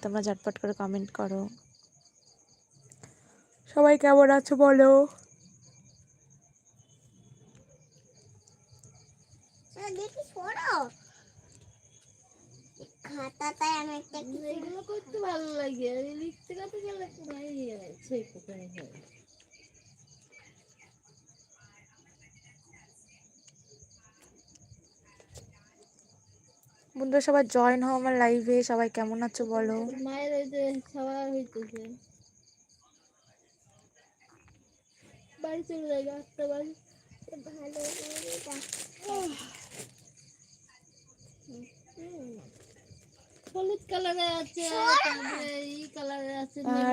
তোমরা ঝটপট করে কমেন্ট করো। সবাই কেমন আছো বলো? সরো খাতাটায় আমি একটা এগুলো করতে ভালো লাগে। লিখতে করতে গেলে কোথায় যাচ্ছে কোথায় হয় বন্ধুরা সবাই জয়েন হও আমার লাইভে সবাই কেমন আছো বলো?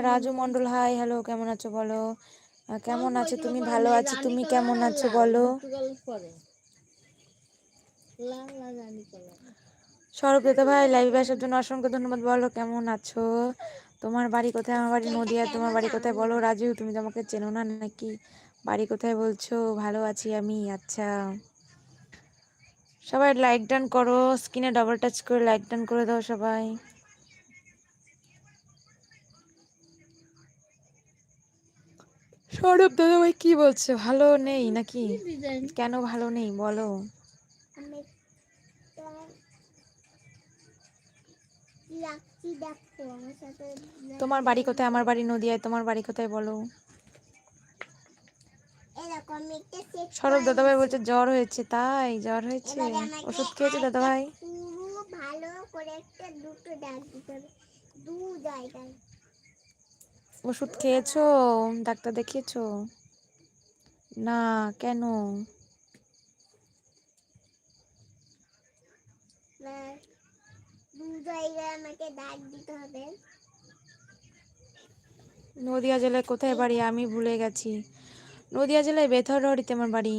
রাজু মন্ডল হাই হ্যালো কেমন আছো বলো? কেমন আছো তুমি? ভালো আছো তুমি? কেমন আছো বলো? লাল লাল রানী কালার সৌরভ দাদা ভাই লাইভে আসার জন্য অসংখ্য ধন্যবাদ। বলো কেমন আছো? তোমার বাড়ি কোথায়? আমার বাড়ি নদিয়া। তোমার বাড়ি কোথায়? বলো রাজু তুমি তো আমাকে চেনো না নাকি? বাড়ি কোথায় বলছো? ভালো আছি আমি আচ্ছা। সবাই লাইক ডান করো স্ক্রিনে ডবল টাচ করে লাইক ডান করে দাও সবাই। সৌরভ দাদা ভাই কি বলছে? ভালো নেই নাকি? কেন ভালো নেই? বলো আমি একটা কি রাখছি দেখো আমার সাথে তোমার বাড়ি কোথায়? আমার বাড়ি নদিয়ায়। তোমার বাড়ি কোথায় বলো? সরব দাদাভাই বলছে জ্বর হয়েছে। তাই জ্বর হয়েছে? ওষুধ খেয়েছে দাদাভাই? ওষুধ খেয়েছো? ডাক্তার দেখিয়েছো? না কেন? এবার নদিয়া জেলায় কোথায় বাড়ি? আমি ভুলে গেছি। নদিয়া জেলায় বেথরহরিতে আমার বাড়ি।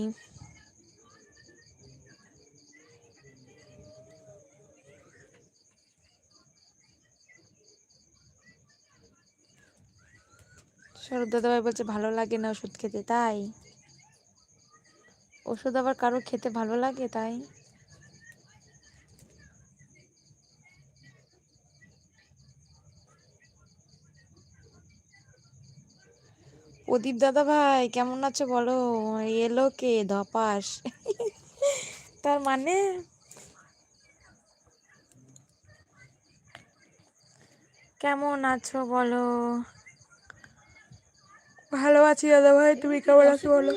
সৌরভ দাদাভাই বলছে, ভালো লাগে না ওষুধ খেতে। তাই? ওষুধ আবার কারও খেতে ভালো লাগে তাই? প্রদীপ দাদা ভাই কেমন আছো বলো? এলো কে? ধপাস। তার মানে? কেমন আছো বলো? ভালো আছি দাদা ভাই তুমি কেমন আছো বলো?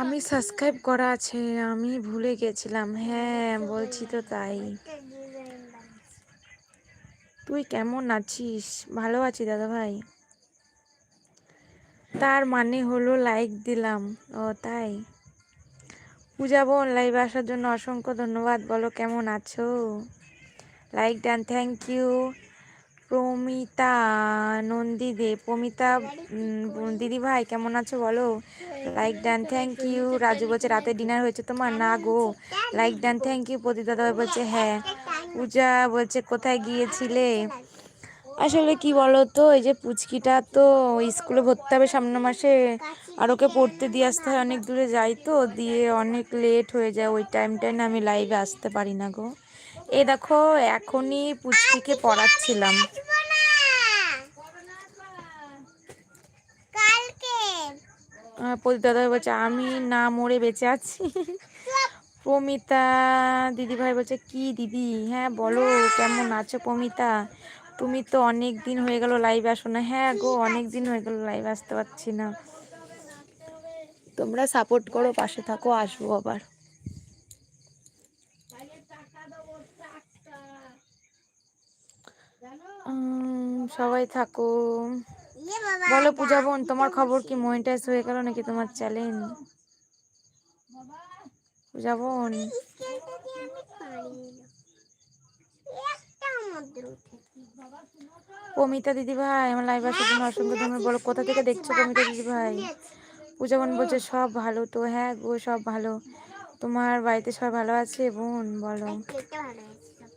আমি সাবস্ক্রাইব করা আছে আমি ভুলে গেছিলাম। হ্যাঁ বলছি তো তাই। তুই কেমন আছিস? ভালো আছি দাদা ভাই। তার মানে হলো লাইক দিলাম। ও, তাই? পূজা বোন লাইভ আসার জন্য অসংখ্য ধন্যবাদ। বলো কেমন আছো? Like done thank you Pramita Nandi De, Pramita দিদি ভাই, কেমন আছো বলো? Like done thank you Raju বলছে, রাতে ডিনার হয়েছে তোমার? না গো। Like done thank you Pradip দাদা বলছে হ্যাঁ। পূজা বলছে কোথায় গিয়েছিলে? আসলে কি বলো তো এই যে পুচকিটা তো স্কুলে ভর্তি হবে সামনের মাসে আর ওকে পড়তে দিয়ে আসতে হয় অনেক দূরে যাই তো দিয়ে অনেক লেট হয়ে যায় ওই টাইমটায় না আমি লাইভে আসতে পারি না গো। এ দেখো এখনই পুচকিকে পড়াচ্ছিলাম। প্রদীপ দাদা বলছে আমি না মরে বেঁচে আছি। প্রমিতা দিদি ভাই বলছে কি দিদি? হ্যাঁ বলো কেমন আছো প্রমিতা? তুমি তো অনেক দিন হয়ে গেল লাইভ আসো না। হ্যাঁ গো অনেক দিন হয়ে গেল লাইভ আসতে পারছি না। তোমরা সাপোর্ট করো পাশে থাকো আসব আবার। সবাই থাকো। ইয়ে বলো পূজা বোন তোমার খবর কি? মনিটাইজ হয়ে গেল নাকি তোমার চ্যালেঞ্জ পূজা বোন স্কেলটা দিয়ে আমি পারি না একটা মধ্যে উঠেছে পমিতা দিদি ভাই আমার লাইভ আসার জন্য অসংখ্য ধন্যবাদ বলো কোথা থেকে দেখছ পমিতা দিদি ভাই পূজা বোন বলছে সব ভালো তো হ্যাঁ গো সব ভালো। তোমার বাড়িতে সবাই ভালো আছে বোন বলো। সব।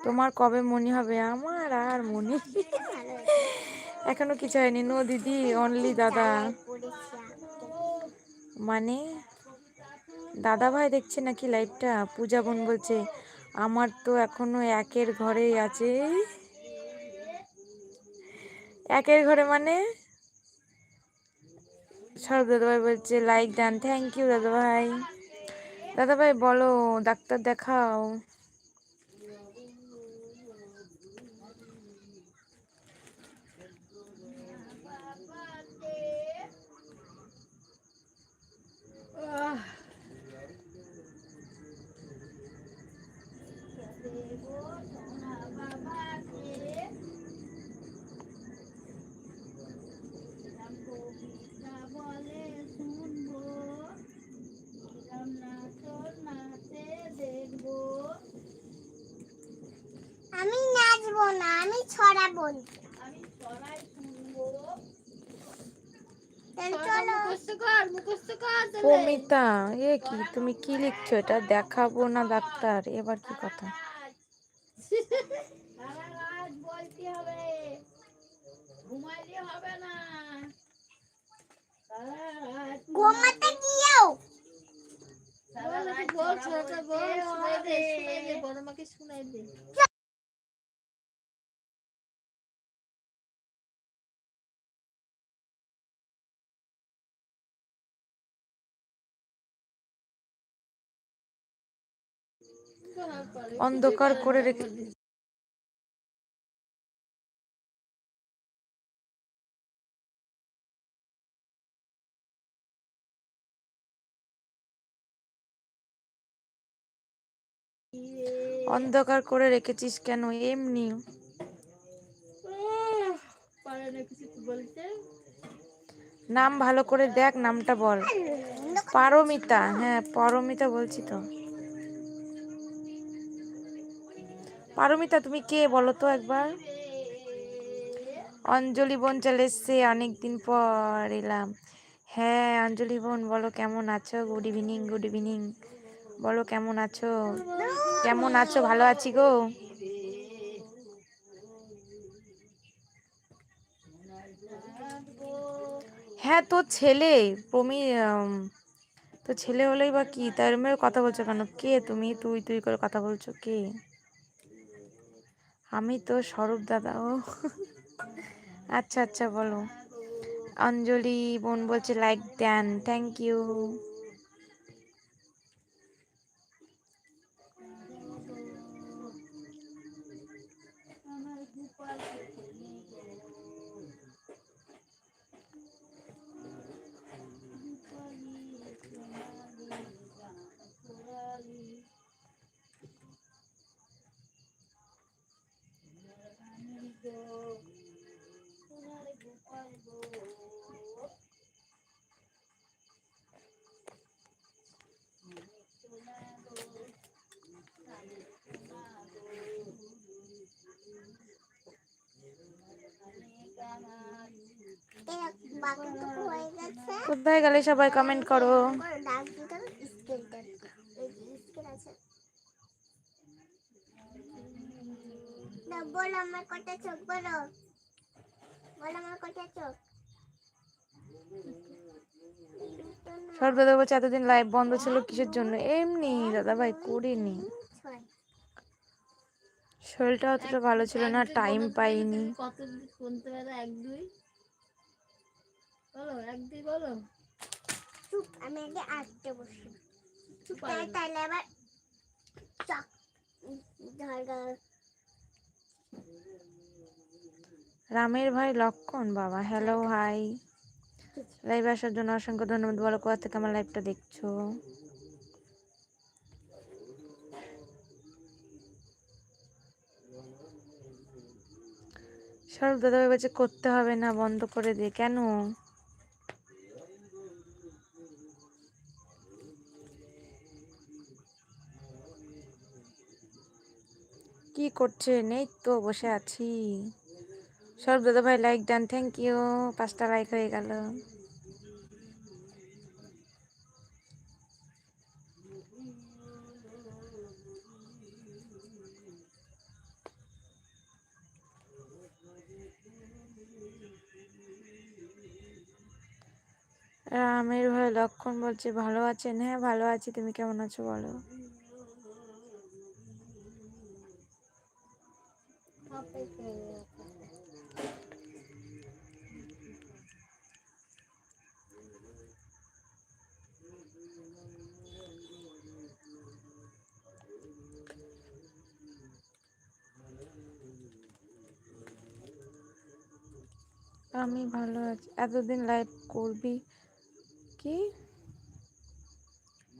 তোমার কবে মনে হবে? আমার আর মনে এখনও কিছু হয়নি। নো দিদি। অনলি দাদা মানে? দাদা ভাই দেখছে নাকি লাইভটা পূজা বোন বলছে, আমার তো এখনও একের ঘরেই আছে। একের ঘরে মানে? সব দাদাভাই বলছে লাইক ডান থ্যাংক ইউ দাদাভাই। দাদাভাই বলো, ডাক্তার দেখাও। না আমি ছড়া বলব আমি এ কি? তুমি কি লিখছো? এটা দেখাবো না ডাক্তার? এবার কি কথা? বলতে হবে। ঘুমাইলে হবে না। ঘুমাতে গিয়েও। বল বল শুনাই দে বড় মাকে শুনাই দে। অন্ধকার করে রেখে অন্ধকার করে রেখেছিস কেন? এমনি। নাম ভালো করে দেখ, নামটা বল। পারমিতা। হ্যাঁ পারমিতা বলছি তো। পারমিতা, তুমি কে বলো তো একবার? অঞ্জলি বোন চলে এসছে, অনেকদিন পর এলাম। হ্যাঁ অঞ্জলি বোন, বলো কেমন আছো? গুড ইভিনিং গুড ইভিনিং বলো কেমন আছো? কেমন আছো? ভালো আছি গো। হ্যাঁ তোর ছেলে প্রমি তো ছেলে হলেই বা কি? তার কথা বলছো কেন? কে তুমি? তুই তুই করে কথা বলছো কে? আমি তো স্বরূপ দাদা, ও। আচ্ছা আচ্ছা বলো। অঞ্জলি বোন বলছে লাইক দেন থ্যাংক ইউ গেলে সবাই কমেন্ট করো। করে ডাক দিতে স্কেলটা এই যে স্কেল আছে না বল আমার কটা চোখ বলো। বল আমার কটা চোখ সব বলছে এতদিন লাইভ বন্ধ ছিল কিসের জন্য? এমনি দাদা ভাই করিনি। শরীরটা অতটা ভালো ছিল না টাইম পাইনি। কত এক দুই? বলো এক দুই বলো। চুপ আমি আগে বসি। তাহলে আবার চক ধর রামের ভাই লক্ষণ বাবা। হ্যালো হাই লাইভ আসার জন্য অসংখ্য ধন্যবাদ। বলো কোথা থেকে আমার লাইভটা দেখছ? সরব দাদা ভাই বলছে করতে হবে না বন্ধ করে দে। কেন? কি করছে নেই তো বসে আছি। সব দাদা ভাই লাইক ডান থ্যাংক ইউ পাঁচটা লাইক হয়ে গেল। রামের ভাই লক্ষণ বলছে, ভালো আছেন? হ্যাঁ ভালো আছি। তুমি কেমন আছো বলো? আমি ভালো আছি। এতদিন লাইভ করবি? কি?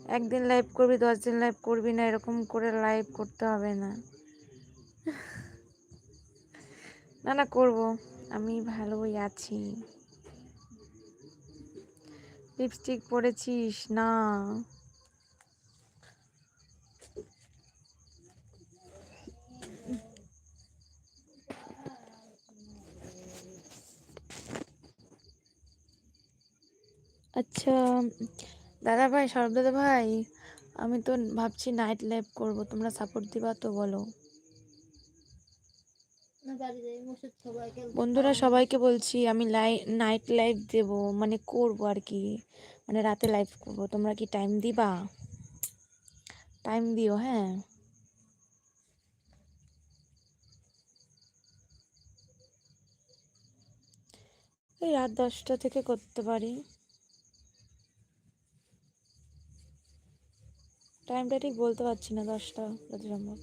একদিন লাইভ করবি দশ দিন লাইভ করবি না, এরকম করে লাইভ করতে হবে না। না না, করব। আমি ভালোই আছি। লিপস্টিক পরেছিস? না। আচ্ছা দাদা ভাই সরব দাদা ভাই আমি তো ভাবছি নাইট লাইভ করব তোমরা সাপোর্ট দিবা তো বলো। বন্ধুরা সবাইকে বলছি আমি লাই নাইট লাইভ দেব মানে করব আর কি মানে রাতে লাইভ করব তোমরা কি টাইম দিবা? টাইম দিও হ্যাঁ। এই রাত দশটা থেকে করতে পারি। টাইমটা ঠিক বলতে পারছি না দশটা যত সম্ভব।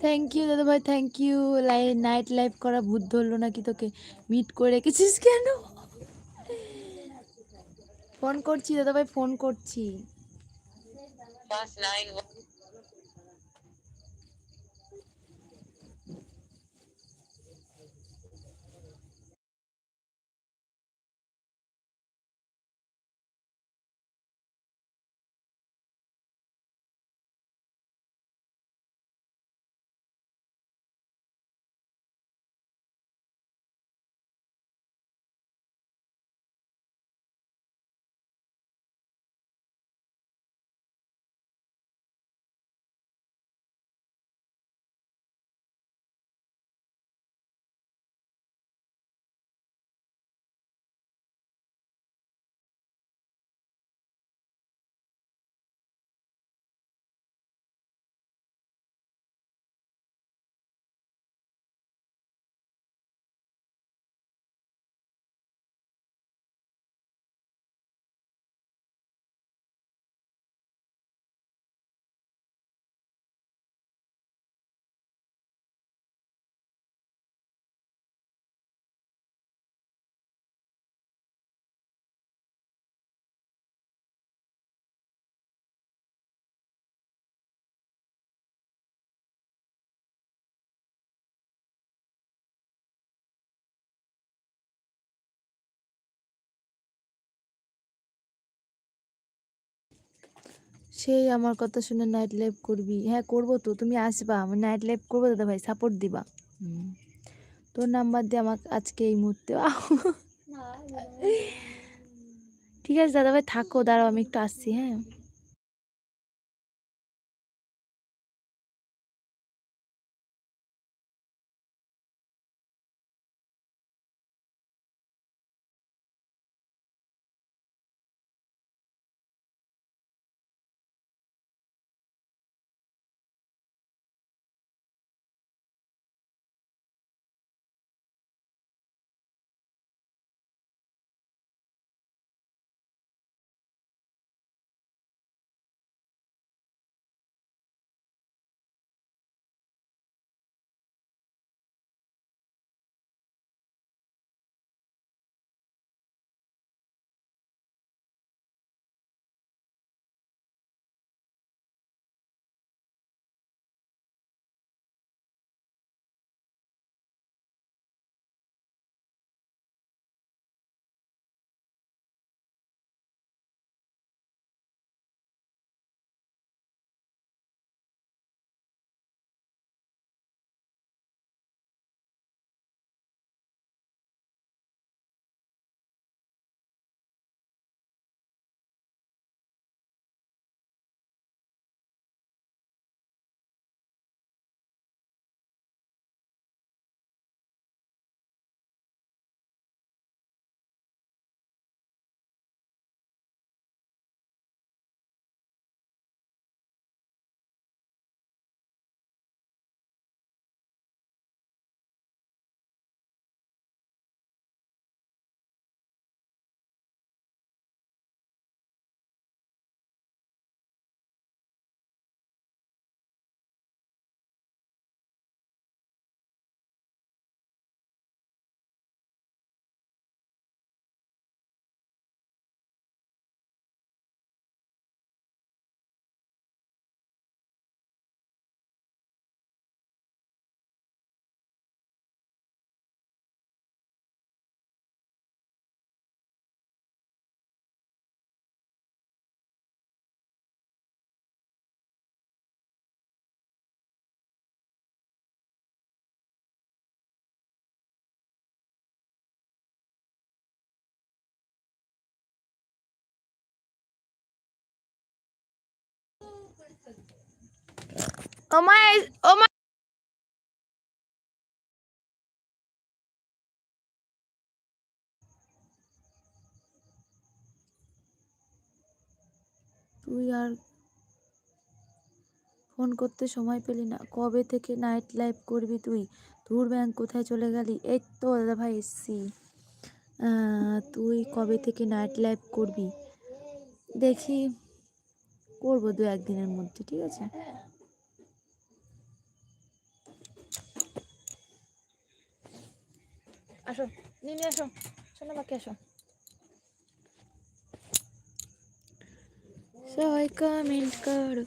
থ্যাংক ইউ দাদা ভাই থ্যাংক ইউ লাই নাইট লাইফ করা ভূত ধরলো নাকি তোকে? মিট করে রেখেছিস কেন? ফোন করছি দাদা ভাই ফোন করছি। সেই আমার কথা শুনে নাইট লাইভ করবি হ্যাঁ করব তো তুমি আসবা আমি নাইট লাইভ করব দাদা ভাই সাপোর্ট দিবা তোর নাম্বার দিয়ে আমাকে আজকে এই মুহূর্তে! ঠিক আছে দাদা ভাই থাকো দাঁড়াও আমি একটু আসছি হ্যাঁ মা এই- ও মা তুই আর ফোন করতে সময় পেলি না। কবে থেকে নাইট লাইফ করবি তুই? তোর ব্যাংক কোথায় চলে গেলি? এই তো দাদা ভাই, এসছি। তুই কবে থেকে নাইট লাইফ করবি? দেখি, করব দু একদিনের মধ্যে, ঠিক আছে? আসো নিয়ে আসো শোনো বাকি আসো সবাই কমেন্ট করো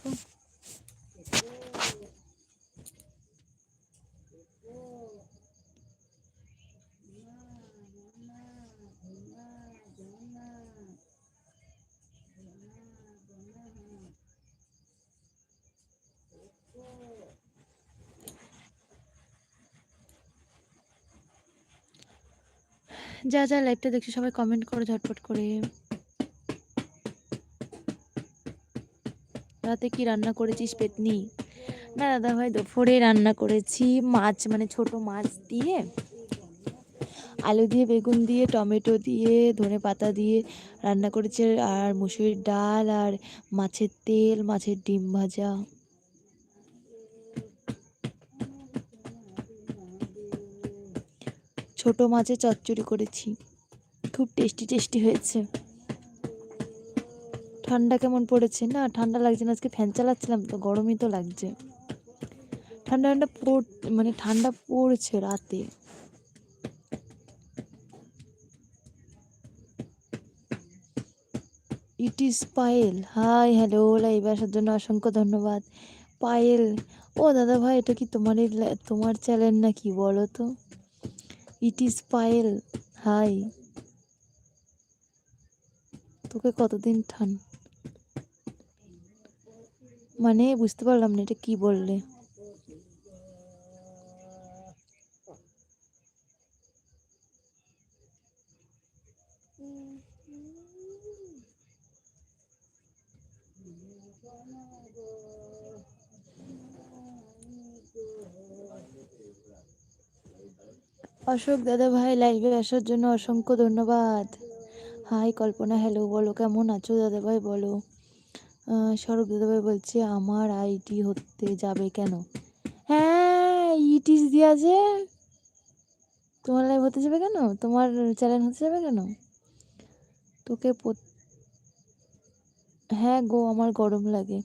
যা যা লাইভটা দেখছি, সবাই কমেন্ট করো ঝটপট করে। রাতে কি রান্না করেছিস পেতনি? না, দাদা ভাই, দুপুরে রান্না করেছি মাছ মানে ছোট মাছ দিয়ে। আলু দিয়ে, বেগুন দিয়ে, টমেটো দিয়ে, ধনে পাতা দিয়ে রান্না করেছে। আর মুসুরির ডাল, আর মাছের তেল, মাছের ডিম ভাজা। ছোট মাছে চচ্চড়ি করেছি। খুব টেস্টি টেস্টি হয়েছে। ঠান্ডা কেমন পড়েছে? না, ঠান্ডা লাগছে না। আজকে ফ্যান চালাচ্ছিলাম তো, গরমই তো লাগছে। ঠান্ডা ঠান্ডা পড় মানে ঠান্ডা পড়ছে রাতে। It is Payel. Hi hello live আসার জন্য অসংখ্য ধন্যবাদ। পায়েল। ও দাদা ভাই, এটা কি তোমারই লা- তোমার চ্যানেল নাকি, বলো তো? ইট ইজ পায়েল হাই তোকে কতদিন ঠান মানে বুঝতে পারলাম না এটা কি বললে। অশোক দাদা ভাই লাইভে আসার জন্য অসংখ্য ধন্যবাদ। হাই কল্পনা হ্যালো বলো, কেমন আছো দাদা ভাই? বলো। সৌরভ দাদা ভাই বলছে, আমার আইটি হতে যাবে কেন? হ্যাঁ ইটিস দিয়ে আছে তোমার লাইভ হতে যাবে কেন? তোমার চ্যানেল হতে যাবে কেন? তোকে হ্যাঁ গো, আমার গরম লাগে।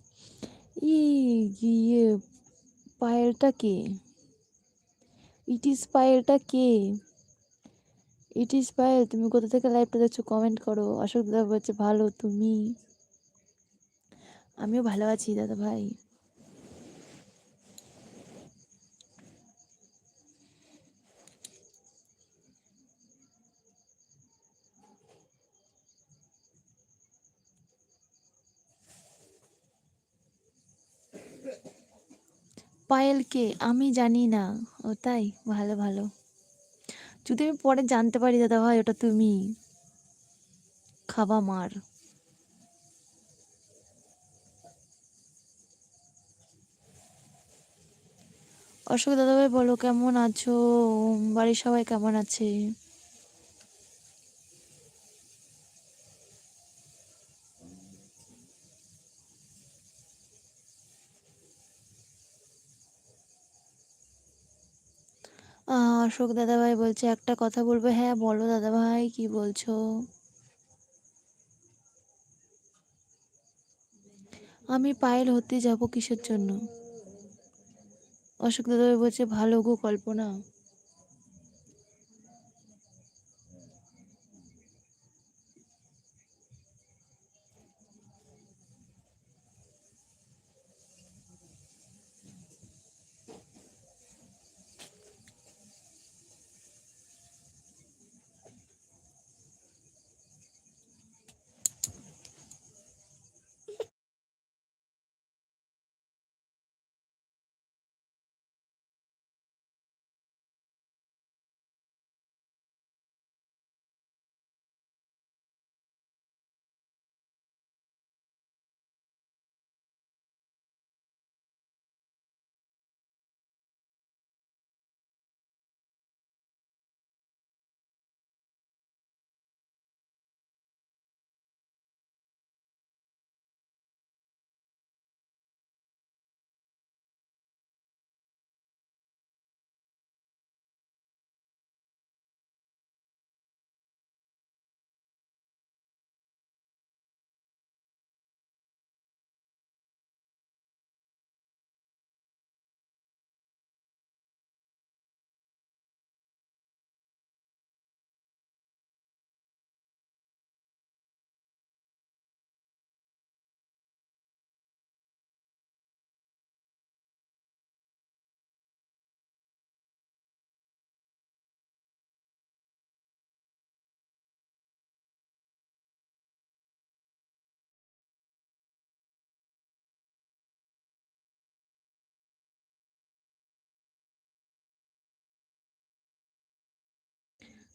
ই ইয়ে পায়েলটা কে? ইটিস পায়েলটা কে? ইটিস পায়েল তুমি কোথা থেকে লাইভটা দেখছ কমেন্ট করো। অশোক দাদা বলছে, ভালো, তুমি? আমিও ভালো আছি দাদা ভাই। পায়েল কে আমি জানি না। ও তাই, ভালো ভালো। যদি আমি পরে জানতে পারি, দাদা ভাই, ওটা তুমি। খাবা মার। অশোক দাদা ভাই, বলো, কেমন আছো? বাড়ির সবাই কেমন আছে? অশোক দাদাভাই বলছে, একটা কথা বলবে? হ্যাঁ বলো দাদাভাই, কি বলছো? আমি পায়েল হতে যাব কিসের জন্য? অশোক দাদা ভাই বলছে, ভালো গো কল্পনা।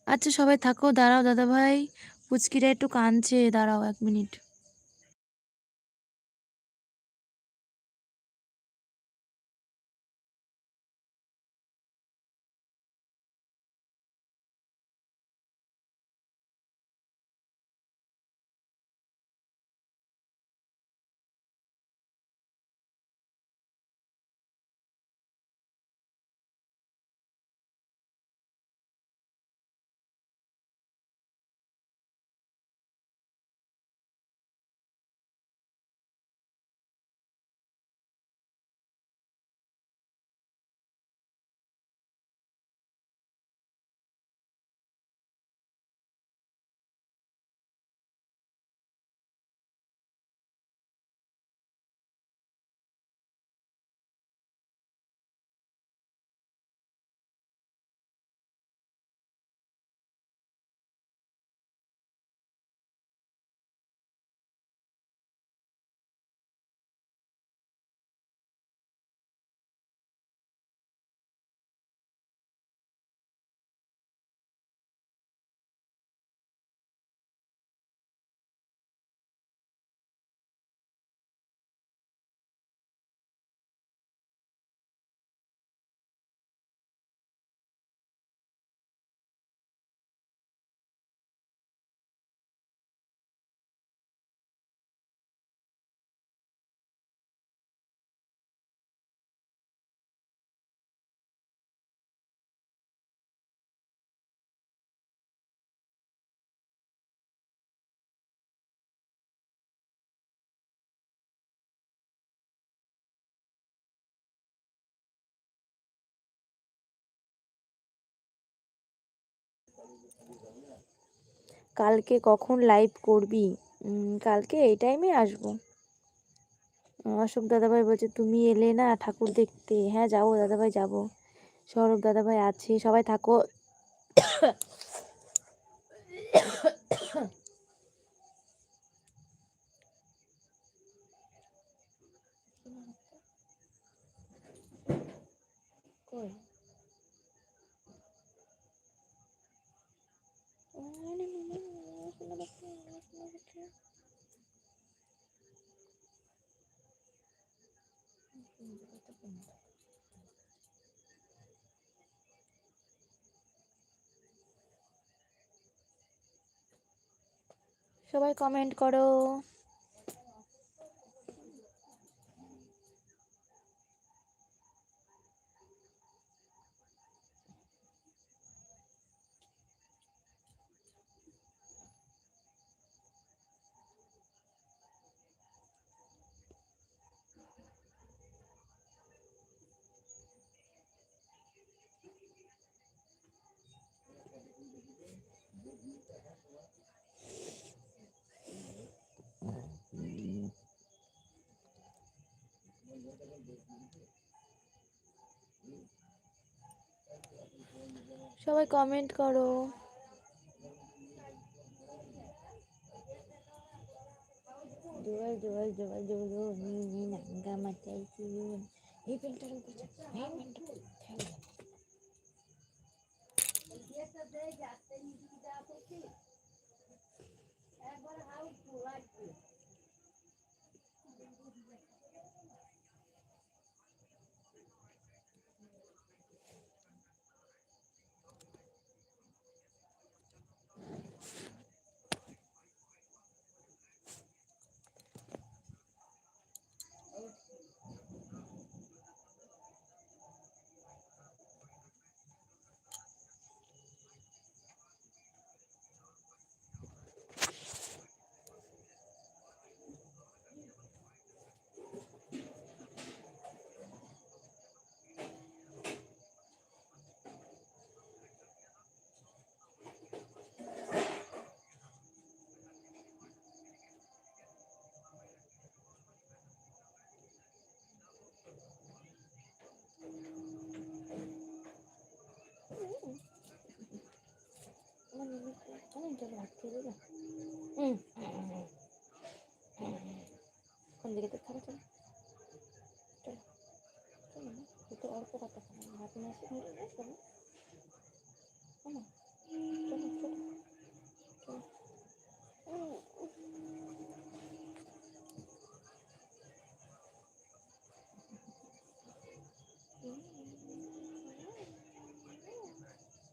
আচ্ছা সবাই থাকো দাঁড়াও দাদা ভাই পুচকিরা একটু কাঁদছে দাঁড়াও এক মিনিট। কালকে কখন লাইভ করবি? কালকে এই টাইমে আসব। অশোক দাদাভাই বলছে, তুমি এলে না ঠাকুর দেখতে? হ্যাঁ যাব, দাদাভাই যাব। সৌরভ দাদাভাই আছে, সবাই থাকো। সবাই কমেন্ট করো। সবাই কমেন্ট করো জোয়াল জোয়াল জোয়াল জোয়াল নি নি নাঙ্গা করছে এই কোন দিকে তো খারাপ চলো চলো চলো। একটু অল্প কথা খাব ভাত নিয়ে চলো চলো চলো চলো চলো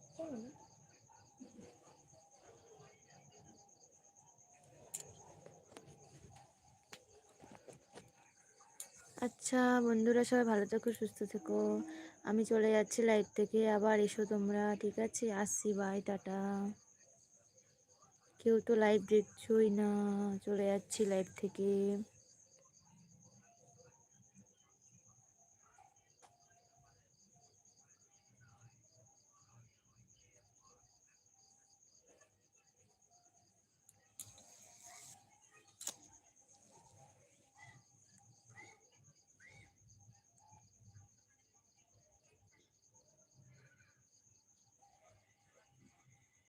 চলো না আচ্ছা বন্ধুরা সবাই ভালো থেকো, সুস্থ থেকো। আমি চলে যাচ্ছি লাইভ থেকে। আবার এসো তোমরা, ঠিক আছে? আসছি বাই টাটা। কেউ তো লাইভ দেখছোই না, চলে যাচ্ছি লাইভ থেকে।